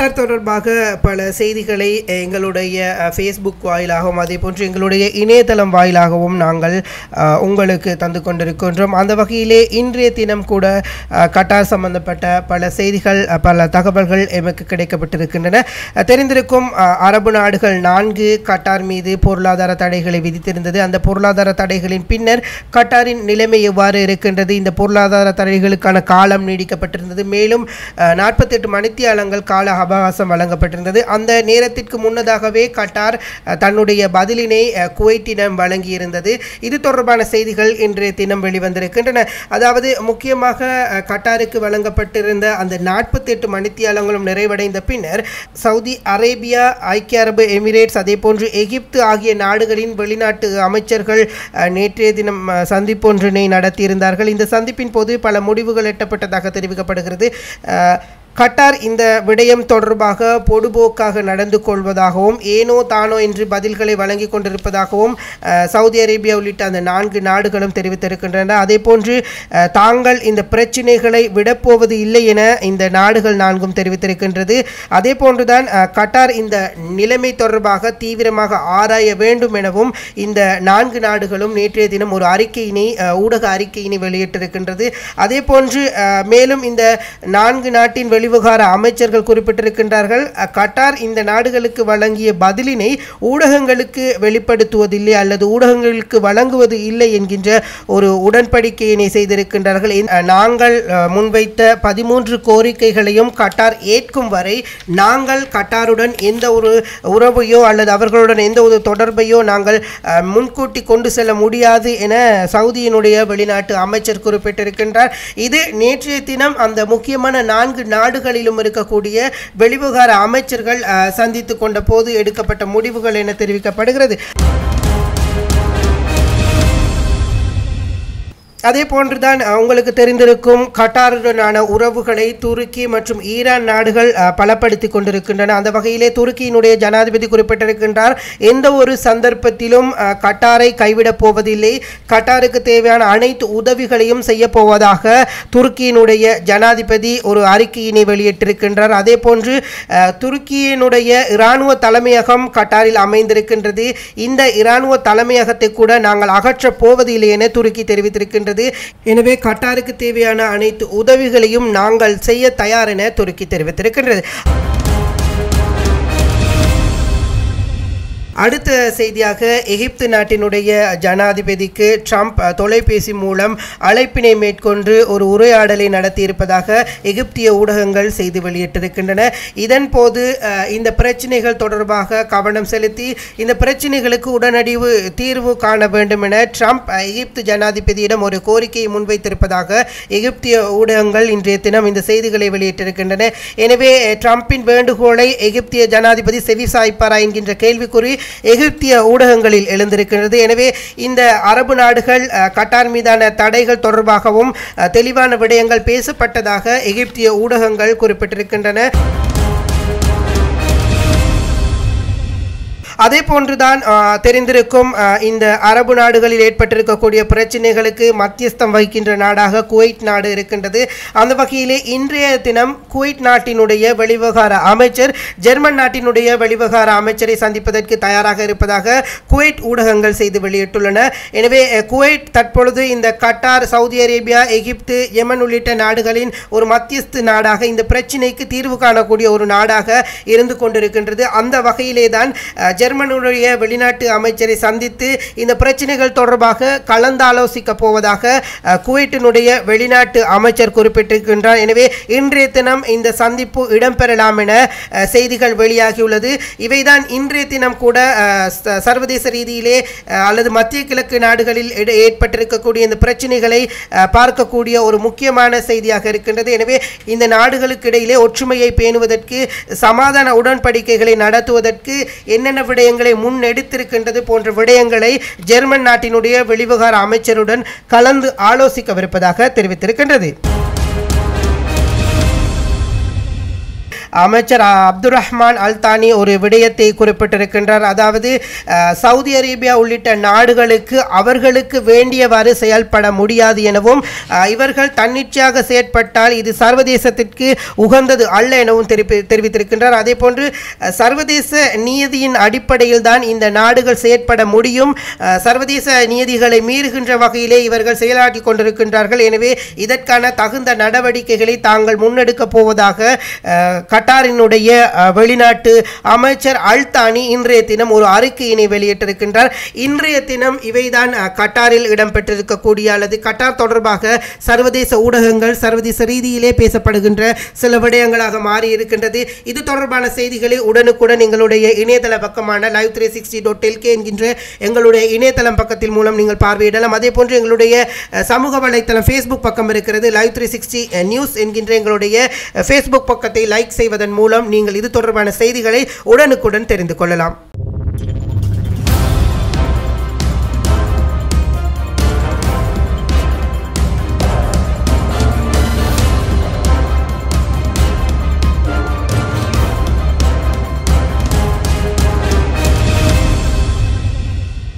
கட்டார் தொடர்பாக பல செய்திகளை எங்களுடைய ஃபேஸ்புக் வாயிலாகவும் அதே போன்று எங்களுடைய இணையதளம் வாயிலாகவும் நாங்கள் உங்களுக்கு தந்து கொண்டிருக்கின்றோம். அந்த வகையிலே இன்றைய தினம் கூட கட்டார் சம்பந்தப்பட்ட பல செய்திகள் பல தகவல்கள் எமக்கு கிடைக்கப்பட்டிருக்கின்றன. தெரிந்திருக்கும் அரபு நாடுகள் நான்கு கட்டார் மீது பொருளாதார தடைகளை விதித்திருந்தது. அந்த பொருளாதார தடைகளின் பின்னர் கட்டாரின் நிலைமை எவ்வாறு இருக்கின்றது? இந்த பொருளாதார தடைகளுக்கான காலம் நீடிக்கப்பட்டிருந்தது. மேலும் நாற்பத்தெட்டு மணித்தியாலங்கள் கால அவகாசம் வழங்கப்பட்டிருந்தது. அந்த நேரத்திற்கு முன்னதாகவே கட்டார் தன்னுடைய பதிலினை குவைத்திடம் வழங்கியிருந்தது. இது தொடர்பான செய்திகள் இன்றைய தினம் வெளிவந்திருக்கின்றன. அதாவது முக்கியமாக கட்டாருக்கு வழங்கப்பட்டிருந்த அந்த நாற்பத்தெட்டு மணித்தியாலங்களும் நிறைவடைந்த பின்னர் சவுதி அரேபியா ஐக்கிய அரபு எமிரேட்ஸ் அதே போன்று எகிப்து ஆகிய நாடுகளின் வெளிநாட்டு அமைச்சர்கள் நேற்றைய தினம் சந்திப்பொன்றினை நடத்தியிருந்தார்கள். இந்த சந்திப்பின் போது பல முடிவுகள் எட்டப்பட்டதாக தெரிவிக்கப்படுகிறது. கட்டார் இந்த விடயம் தொடர்பாக பொடுபோக்காக நடந்து கொள்வதாகவும் ஏனோ தானோ என்று பதில்களை வழங்கி கொண்டிருப்பதாகவும் சவுதி அரேபியா உள்ளிட்ட அந்த நான்கு நாடுகளும் தெரிவித்திருக்கின்றன. அதே போன்று தாங்கள் இந்த பிரச்சினைகளை விடப்போவது இல்லை என இந்த நாடுகள் நான்கும் தெரிவித்திருக்கின்றது. அதே போன்றுதான் கட்டார் இந்த நிலைமை தொடர்பாக தீவிரமாக ஆராய வேண்டும் எனவும் இந்த நான்கு நாடுகளும் நேற்றைய தினம் ஒரு அறிக்கையினை ஊடக அறிக்கையினை வெளியிட்டிருக்கின்றது. அதே போன்று மேலும் இந்த நான்கு நாட்டின் வெளிவிவகார அமைச்சர்கள் குறிப்பிட்டிருக்கின்றார்கள். கட்டார் இந்த நாடுகளுக்கு வழங்கிய பதிலினை ஊடகங்களுக்கு வெளிப்படுத்துவதில்லை அல்லது ஊடகங்களுக்கு வழங்குவது இல்லை என்கின்ற ஒரு உடன்படிக்கையினை செய்திருக்கின்றார்கள். நாங்கள் முன்வைத்த பதிமூன்று கோரிக்கைகளையும் கட்டார் ஏற்கும் வரை நாங்கள் கட்டாருடன் எந்த ஒரு உறவையோ அல்லது அவர்களுடன் எந்த ஒரு தொடர்பையோ நாங்கள் முன்கூட்டி கொண்டு செல்ல முடியாது என சவுதியினுடைய வெளிநாட்டு அமைச்சர் குறிப்பிட்டிருக்கின்றார். இது நேற்றைய தினம் அந்த முக்கியமான நான்கு நாடுகளிலும் இருக்கக்கூடிய வெளிவிவகார அமைச்சர்கள் சந்தித்து கொண்ட போது எடுக்கப்பட்ட முடிவுகள் என தெரிவிக்கப்படுகிறது. அதே போன்றுதான் உங்களுக்கு தெரிந்திருக்கும் கட்டாருடனான உறவுகளை துருக்கி மற்றும் ஈரான் நாடுகள் பலப்படுத்தி கொண்டிருக்கின்றன. அந்த வகையிலே துருக்கியினுடைய ஜனாதிபதி குறிப்பிட்டிருக்கின்றார் எந்த ஒரு சந்தர்ப்பத்திலும் கட்டாரை கைவிடப் போவதில்லை. கட்டாருக்கு தேவையான அனைத்து உதவிகளையும் செய்ய போவதாக துருக்கியினுடைய ஜனாதிபதி ஒரு அறிக்கையினை வெளியிட்டிருக்கின்றார். அதே போன்று துருக்கியினுடைய இராணுவ தலைமையகம் கட்டாரில் அமைந்திருக்கின்றது. இந்த இராணுவ தலைமையகத்தை கூட நாங்கள் அகற்றப் போவதில்லை என துருக்கி தெரிவித்திருக்கின்றது. எனவே கட்டாருக்கு தேவையான அனைத்து உதவிகளையும் நாங்கள் செய்ய தயார் என துருக்கி தெரிவித்திருக்கின்றது. அடுத்த செய்தியாக எகிப்து நாட்டினுடைய ஜனாதிபதிக்கு ட்ரம்ப் தொலைபேசி மூலம் அழைப்பினை மேற்கொண்டு ஒரு உரையாடலை நடத்தியிருப்பதாக எகிப்திய ஊடகங்கள் செய்தி வெளியிட்டிருக்கின்றன. இதன் போது இந்த பிரச்சனைகள் தொடர்பாக கவனம் செலுத்தி இந்த பிரச்சனைகளுக்கு உடனடிவு தீர்வு காண வேண்டும் என ட்ரம்ப் எகிப்து ஜனாதிபதியிடம் ஒரு கோரிக்கையை முன்வைத்திருப்பதாக எகிப்திய ஊடகங்கள் இன்றைய தினம் இந்த செய்திகளை வெளியிட்டிருக்கின்றன. எனவே ட்ரம்பின் வேண்டுகோளை எகிப்திய ஜனாதிபதி செவி சாய்ப்பாரா என்கின்ற கேள்விக்குறி எகிப்திய ஊடகங்களில் எழுந்திருக்கிறது. எனவே இந்த அரபு நாடுகள் அஹ், கட்டார் மீதான தடைகள் தொடர்பாகவும் அஹ், தெளிவான விடயங்கள் பேசப்பட்டதாக எகிப்திய ஊடகங்கள் குறிப்பிட்டிருக்கின்றன. அதே போன்றுதான் தெரிந்திருக்கும் இந்த அரபு நாடுகளில் ஏற்பட்டிருக்கக்கூடிய பிரச்சனைகளுக்கு மத்தியஸ்தம் வகிக்கின்ற நாடாக குவைட் நாடு இருக்கின்றது. அந்த வகையிலே இன்றைய தினம் குவைட் நாட்டினுடைய வெளிவகார அமைச்சர் ஜெர்மன் நாட்டினுடைய வெளிவகார அமைச்சரை சந்திப்பதற்கு தயாராக இருப்பதாக குவைட் ஊடகங்கள் செய்து வெளியிட்டுள்ளன. எனவே குவைத் குவைட் தற்பொழுது இந்த கட்டார் சவுதி அரேபியா எகிப்து யெமன் உள்ளிட்ட நாடுகளின் ஒரு மத்தியஸ்து நாடாக இந்த பிரச்சினைக்கு தீர்வு காணக்கூடிய ஒரு நாடாக இருந்து கொண்டிருக்கின்றது. அந்த வகையிலே தான் ஜெர்மனுடைய வெளிநாட்டு அமைச்சரை சந்தித்து இந்த பிரச்சனைகள் தொடர்பாக கலந்தாலோசிக்க போவதாக குவைட்டினுடைய வெளிநாட்டு அமைச்சர் குறிப்பிட்டிருக்கின்றார். எனவே இன்றைய தினம் இந்த சந்திப்பு இடம்பெறலாம் என செய்திகள் வெளியாகியுள்ளது. இவைதான் இன்றைய தினம் கூட சர்வதேச ரீதியிலே அல்லது மத்திய கிழக்கு நாடுகளில் ஏற்பட்டிருக்கக்கூடிய இந்த பிரச்சனைகளை பார்க்கக்கூடிய ஒரு முக்கியமான செய்தியாக இருக்கின்றது. எனவே இந்த நாடுகளுக்கு இடையிலே ஒற்றுமையை பேணுவதற்கு சமாதான உடன்படிக்கைகளை நடத்துவதற்கு என்னென்ன விட விடயங்களை முன்னெடுத்திருக்கின்றது போன்ற விடயங்களை ஜெர்மன் நாட்டினுடைய வெளிவிவகார அமைச்சருடன் கலந்து ஆலோசிக்கவிருப்பதாக தெரிவித்திருக்கின்றது. அமைச்சர் அப்துல் ரஹ்மான் அல்தானி ஒரு விடயத்தை குறிப்பிட்டிருக்கின்றார். அதாவது சவுதி அரேபியா உள்ளிட்ட நாடுகளுக்கு அவர்களுக்கு வேண்டியவாறு செயல்பட முடியாது எனவும் இவர்கள் தன்னிச்சையாக செயற்பட்டால் இது சர்வதேசத்திற்கு உகந்தது அல்ல எனவும் தெரிவி தெரிவித்திருக்கின்றார். அதே போன்று சர்வதேச நீதியின் அடிப்படையில் தான் இந்த நாடுகள் செயற்பட முடியும். சர்வதேச நீதிகளை மீறுகின்ற வகையிலே இவர்கள் செயலாற்றி கொண்டிருக்கின்றார்கள். எனவே இதற்கான தகுந்த நடவடிக்கைகளை தாங்கள் முன்னெடுக்கப் போவதாக கட்டாரினுடைய வெளிநாட்டு அமைச்சர் அல்தானி இன்றைய தினம் ஒரு அறிக்கையினை வெளியிட்டிருக்கின்றார். இன்றைய தினம் இவைதான் கட்டாரில் இடம்பெற்றிருக்கக்கூடிய அல்லது கட்டார் தொடர்பாக சர்வதேச ஊடகங்கள் சர்வதேச ரீதியிலே பேசப்படுகின்ற சில விடயங்களாக மாறி இருக்கின்றது இது தொடர்பான செய்திகளை உடனுக்குடன் எங்களுடைய இணையதள பக்கமான live three sixty dot LK என்கின்ற எங்களுடைய இணையதளம் பக்கத்தில் மூலம் நீங்கள் பார்வையிடலாம். அதே போன்று எங்களுடைய சமூக வலைத்தளம் ஃபேஸ்புக் பக்கம் இருக்கிறது லைவ் த்ரீ சிக்ஸ்டி நியூஸ் என்கின்ற எங்களுடைய ஃபேஸ்புக் பக்கத்தை லைக் செய்வதன் மூலம் நீங்கள் இது தொடர்பான செய்திகளை உடனுக்குடன் தெரிந்து கொள்ளலாம்.